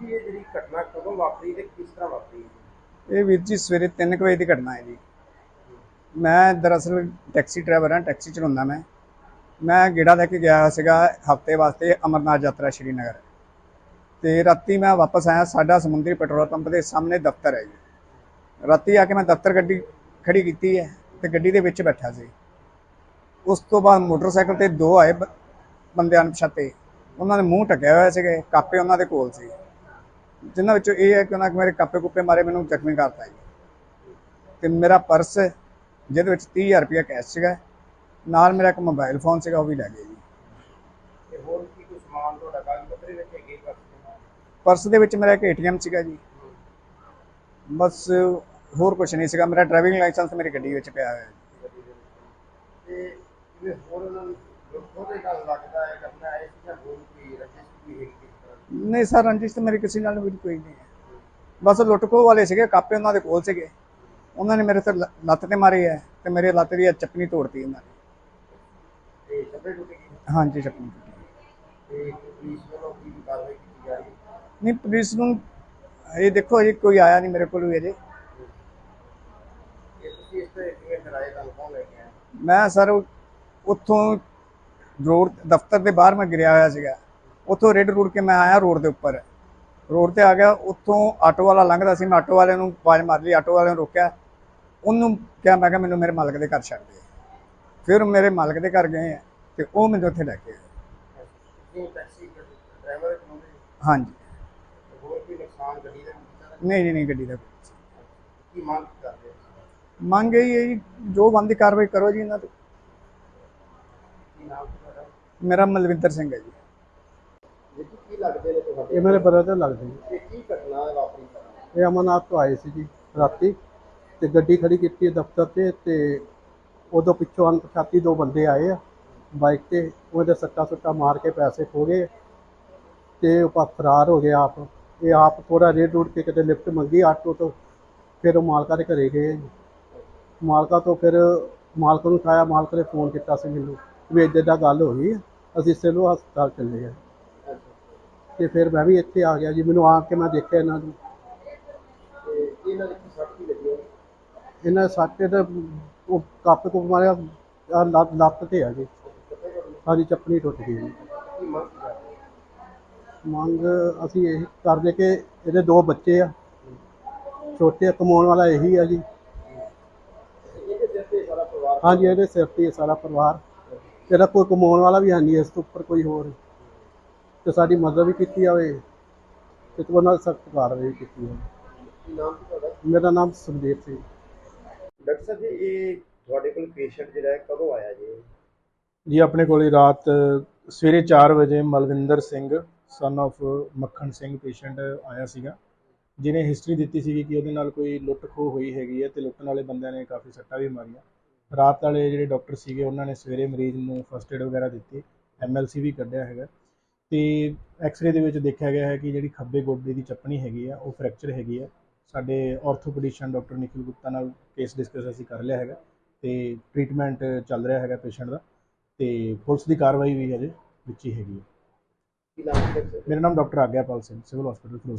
ਜੀ ਇਹ ਜਿਹੜੀ ਘਟਨਾ ਕਦੋਂ ਵਾਪਰੀ ਤੇ ਕਿਸ ਤਰ੍ਹਾਂ ਵਾਪਰੀ? ਇਹ ਵੀਰ ਜੀ ਸਵੇਰੇ 3 ਵਜੇ ਦੀ ਘਟਨਾ ਹੈ ਜੀ। ਮੈਂ ਦਰਅਸਲ ਟੈਕਸੀ ਡਰਾਈਵਰ ਹਾਂ, ਟੈਕਸੀ ਚਲਾਉਂਦਾ ਮੈਂ। ਮੈਂ ਗੇੜਾ ਲੈ ਕੇ ਗਿਆ ਸੀਗਾ ਹਫ਼ਤੇ ਵਾਸਤੇ ਅਮਰਨਾਥ ਯਾਤਰਾ ਸ਼੍ਰੀਨਗਰ। ਤੇ ਰਾਤੀ ਮੈਂ ਵਾਪਸ ਆਇਆ, ਸਾਡਾ ਸਮੁੰਦਰੀ ਪੈਟਰੋਲ ਪੰਪ ਦੇ ਸਾਹਮਣੇ ਦਫ਼ਤਰ ਹੈ ਜੀ। ਰਾਤੀ ਆ ਕੇ ਮੈਂ ਦਫ਼ਤਰ ਗੱਡੀ ਖੜੀ ਕੀਤੀ ਹੈ ਤੇ ਗੱਡੀ ਦੇ ਵਿੱਚ ਬੈਠਾ ਸੀ। ਉਸ ਤੋਂ ਬਾਅਦ ਮੋਟਰਸਾਈਕਲ ਤੇ ਦੋ ਆਏ ਬੰਦੇ ਅਣਪਛਾਤੇ ਉਹਨਾਂ ਦੇ ਮੂੰਹ ਢੱਕਿਆ ਹੋਇਆ ਸੀਗੇ, ਕਾਪੇ ਉਹਨਾਂ ਦੇ ਕੋਲ ਸੀ। ਜਿਨ੍ਹਾਂ ਵਿੱਚੋਂ ਇਹ ਹੈ ਕਿ ਉਹਨਾਂ ਮੇਰੇ ਕਾਪੇ ਕੁੱਪੇ ਮਾਰੇ ਮੈਨੂੰ ਜ਼ਖਮੀ ਕਰਤਾ ਜੀ। ਤੇ ਮੇਰਾ ਪਰਸ ਜਿਹਦੇ ਵਿੱਚ 30000 ਰੁਪਇਆ ਕੈਸ਼ ਸੀਗਾ ਨਾਲ ਮੇਰਾ ਇੱਕ ਮੋਬਾਈਲ ਫੋਨ ਸੀਗਾ ਉਹ ਵੀ ਲੈ ਗਏ ਜੀ। ਤੇ ਹੋਰ ਕੀ ਕੋਈ ਸਮਾਨ ਤੁਹਾਡਾ ਕਾਗਜ਼ ਪੱਤਰ ਵਿੱਚ ਹੈਗੇ ਕਰਦੇ ਪਰਸ ਦੇ ਵਿੱਚ ਮੇਰਾ ਇੱਕ ਏਟੀਐਮ ਸੀਗਾ ਜੀ। ਬਸ ਹੋਰ ਕੁਝ ਨਹੀਂ ਸੀਗਾ ਮੇਰਾ ਡਰਾਈਵਿੰਗ ਲਾਇਸੈਂਸ ਮੇਰੀ ਗੱਡੀ ਵਿੱਚ ਪਿਆ ਹੋਇਆ ਹੈ ਤੇ ਜਿਵੇਂ ਹੋਰ ਉਹਨਾਂ ਨੂੰ ਉਹਦੇ ਨਾਲ ਲੱਗਦਾ ਹੈ ਕਰਨਾ ਹੈ ਕਿ ਹੋਰ ਕੋਈ ਰਜਿਸਟਰ ਵੀ ਹੈਗੀ ਕਿਸ ਤਰ੍ਹਾਂ ਦੀ? ਨਹੀਂ ਸਰ ਰੰਜਿਸ਼ ਤਾਂ ਮੇਰੀ ਕਿਸੇ ਨਾਲ ਵੀ ਕੋਈ ਨਹੀਂ ਹੈ। ਬਸ ਲੁੱਟਖੋ ਵਾਲੇ ਸੀਗੇ ਕਾਪੇ ਉਹਨਾਂ ਦੇ ਕੋਲ ਸੀਗੇ। ਉਹਨਾਂ ਨੇ ਮੇਰੇ ਤੇ ਲ- ਲੱਤ ਤੇ ਮਾਰੀ ਹੈ ਤੇ ਮੇਰੇ ਲੱਤ ਦੀ ਚੱਪਣੀ ਤੋੜਤੀ ਉਹਨਾਂ ਨੇ। ਤੇ ਸਭੇ ਟੁੱਟ ਗਈ ਹਾਂਜੀ ਚੱਪਣੀ ਟੁੱਟੀ ਤੇ ਪੁਲਿਸ ਵੱਲੋਂ ਕੀ ਕਾਰਵਾਈ ਕੀਤੀ ਜਾ ਰਹੀ ਹੈ? ਨਹੀਂ ਪੁਲਿਸ ਨੂੰ ਇਹ ਦੇਖੋ ਜੀ ਕੋਈ ਆਇਆ ਨਹੀਂ ਮੇਰੇ ਕੋਲ ਵੀ ਅਜੇ। ਇਹ ਤੁਸੀਂ ਇਸ ਤੇ ਕਿਵੇਂ ਕਰਾਏ ਤੁਹਾਨੂੰ ਕੌਣ ਲੈ ਕੇ ਆਇਆ? ਮੈਂ ਸਰ ਉੱਥੋਂ ਰੋਡ ਦਫ਼ਤਰ ਦੇ ਬਾਹਰ ਮੈਂ ਗਿਰਿਆ ਹੋਇਆ ਸੀਗਾ। ਉੱਥੋਂ ਰੇਡ ਰੋਡ ਕੇ ਮੈਂ ਆਇਆ ਰੋਡ ਦੇ ਉੱਪਰ। ਰੋਡ ਤੇ ਆ ਗਿਆ ਉੱਥੋਂ ਆਟੋ ਵਾਲਾ ਲੰਘਦਾ ਸੀ ਮੈਂ ਆਟੋ ਵਾਲੇ ਨੂੰ ਆਵਾਜ਼ ਮਾਰ ਲਈ ਆਟੋ ਵਾਲੇ ਨੂੰ ਰੋਕਿਆ। ਉਹਨੂੰ ਕਿਹਾ ਮੈਂ ਕਿਹਾ ਮੈਨੂੰ ਮੇਰੇ ਮਾਲਕ ਦੇ ਘਰ ਛੱਡ ਦੇ। ਫਿਰ ਮੇਰੇ ਮਾਲਕ ਦੇ ਘਰ ਗਏ ਤੇ ਉਹ ਮੈਨੂੰ ਉੱਥੇ ਲੈ ਕੇ ਆਏ। ਹਾਂਜੀ। ਨਹੀਂ ਨਹੀਂ ਨਹੀਂ ਗੱਡੀ ਦਾ। ਕੀ ਮੰਗ ਕਰਦੇ? ਮੰਗ ਇਹੀ ਹੈ ਜੀ ਜੋ ਬੰਦੀ ਕਾਰਵਾਈ ਕਰੋ ਜੀ ਇਹਨਾਂ ਤੇ। ਮੇਰਾ ਮਲਵਿੰਦਰ ਸਿੰਘ ਹੈ ਜੀ। ਜੀ ਕੀ ਲੱਗਦੇ ਨੇ ਤੁਹਾਡੇ? ਇਹ ਮੇਰੇ ਬ੍ਰਦਰ ਲੱਗਦੇ ਤੇ ਕੀ ਘਟਨਾ ਹੈ ਵਾਪਰੀ ਇਹ ਅਮਰਨਾਥ ਤੋਂ ਆਏ ਸੀ ਜੀ ਰਾਤੀ ਤੇ ਗੱਡੀ ਖੜੀ ਕੀਤੀ ਹੈ ਦਫ਼ਤਰ ਤੇ ਤੇ ਉਦੋਂ ਪਿੱਛੋਂ ਅਣਪਛਾਤੀ ਦੋ ਬੰਦੇ ਆਏ ਆ ਬਾਈਕ ਤੇ ਉਹਦੇ ਸੱਟਾ ਸੁੱਟਾ ਮਾਰ ਕੇ ਪੈਸੇ ਖੋ ਗਏ ਤੇ ਉਹ ਫਰਾਰ ਹੋ ਗਿਆ ਆਪ। ਇਹ ਆਪ ਥੋੜਾ ਰੇਡ ਰੂਟ ਕੇ ਕਿਤੇ ਲਿਫਟ ਮੰਗੀ ਆਟੋ ਤੋਂ ਫਿਰ ਉਹ ਮਾਲਕਾ ਦੇ ਘਰੇ ਗਏ। ਮਾਲਕਾ ਤੋਂ ਫਿਰ ਮਾਲਕ ਨੂੰ ਉਠਾਇਆ ਮਾਲਕ ਨੇ ਫੋਨ ਕੀਤਾ ਸੀ ਮੈਨੂੰ ਵੀ ਇੱਦਾਂ ਦਾ ਗੱਲ ਹੋ ਗਈ ਅਸੀਂ ਸਿਵਲ ਹਸਪਤਾਲ ਚੱਲੇ ਆ। ਤੇ ਫਿਰ ਮੈਂ ਵੀ ਇੱਥੇ ਆ ਗਿਆ ਜੀ ਮੈਨੂੰ ਆ ਕੇ ਮੈਂ ਦੇਖਿਆ ਇਹਨਾਂ ਨੂੰ। ਤੇ ਇਹਨਾਂ ਦੀ ਕੀ ਸੱਟ ਕੀ ਲੱਗੀ ਹੈ? ਇਹਨਾਂ ਦੇ ਸੱਟ ਤੇ ਉਹ ਕੱਪ ਕੁੱਪ ਮਾਰਿਆ ਆਹ ਲੱਤ ਲੱਤ ਤੇ ਆ ਜੀ। ਸਾਡੀ ਚੱਪਣੀ ਟੁੱਟ ਗਈ ਜੀ। ਕੀ ਮੰਗ ਕੀ ਕਰਦੇ ਹੋ? ਮੰਗ ਅਸੀਂ ਇਹ ਕਰਦੇ ਕਿ ਇਹਦੇ ਦੋ ਬੱਚੇ ਆ ਛੋਟੇ ਆ, ਕਮਾਉਣ ਵਾਲਾ ਇਹੀ ਆ ਜੀ। ਇਹਦੇ ਸਿਰ ਤੇ ਸਾਰਾ ਪਰਿਵਾਰ? ਹਾਂਜੀ ਇਹਦੇ ਸਿਰ ਤੇ ਸਾਰਾ ਪਰਿਵਾਰ। ਇਹਦਾ ਕੋਈ ਕਮਾਉਣ ਵਾਲਾ ਵੀ ਹੈ ਨਹੀਂ ਇਸ ਤੋਂ ਉੱਪਰ ਕੋਈ ਹੋਰ। ਤੇ ਸਾਡੀ ਮਦਦ ਵੀ ਕੀਤੀ ਜਾਵੇ ਤੇ ਉਹਨਾਂ ਨਾਲ ਸਖਤ ਕਾਰਵਾਈ ਵੀ ਕੀਤੀ ਜਾਵੇ। ਨਾਮ ਤੁਹਾਡਾ? ਮੇਰਾ ਨਾਮ ਸੁਖਦੇਵ ਸਿੰਘ ਡਾਕਟਰ ਸਾਹਿਬ ਜੀ ਇਹ ਤੁਹਾਡੇ ਕੋਲ ਪੇਸ਼ੈਂਟ ਜਿਹੜਾ ਹੈ ਕਦੋਂ ਆਇਆ ਜੀ? ਜੀ ਆਪਣੇ ਕੋਲੇ ਰਾਤ ਸਵੇਰੇ 4 ਵਜੇ Malwinder Singh son of Makhan Singh patient ਆਇਆ ਸੀਗਾ। ਜਿਹਨੇ ਹਿਸਟਰੀ ਦਿੱਤੀ ਸੀਗੀ ਕਿ ਉਹਦੇ ਨਾਲ ਕੋਈ ਲੁੱਟ ਖੋਹ ਹੋਈ ਹੈਗੀ ਹੈ ਤੇ ਲੁੱਟਣ ਵਾਲੇ ਬੰਦਿਆਂ ਨੇ ਕਾਫੀ ਸੱਟਾਂ ਵੀ ਮਾਰੀਆਂ। ਰਾਤ ਵਾਲੇ ਜਿਹੜੇ ਡਾਕਟਰ ਸੀਗੇ ਉਹਨਾਂ ਨੇ ਸਵੇਰੇ ਮਰੀਜ਼ ਨੂੰ ਫਸਟ ਏਡ ਵਗੈਰਾ ਦਿੱਤੀ। ਐਮਐਲਸੀ ਵੀ ਕੱਢਿਆ ਹੈਗਾ। ਤੇ ਐਕਸ-ਰੇ ਦੇ ਵਿੱਚ ਦੇਖਿਆ ਗਿਆ ਹੈ ਕਿ ਜਿਹੜੀ ਖੱਬੇ ਗੋਡੇ ਦੀ ਚੱਪਣੀ ਹੈਗੀ ਆ ਉਹ ਫ੍ਰੈਕਚਰ ਹੈਗੀ ਹੈ ਸਾਡੇ ਆਰਥੋਪੈਡਿਸ਼ਨ ਡਾਕਟਰ ਨਿਖਿਲ ਗੁਪਤਾ ਨਾਲ ਕੇਸ ਡਿਸਕਸ ਅਸੀਂ ਕਰ ਲਿਆ ਹੈਗਾ ਤੇ ਟ੍ਰੀਟਮੈਂਟ ਚੱਲ ਰਿਹਾ ਹੈਗਾ ਪੇਸ਼ੈਂਟ ਦਾ ਤੇ ਪੁਲਿਸ ਦੀ ਕਾਰਵਾਈ ਵੀ ਹਜੇ ਵਿੱਚ ਹੀ ਹੈਗੀ ਹੈ? ਮੇਰਾ ਨਾਮ doctor Agyapal Singh civil hospital Ferozepur.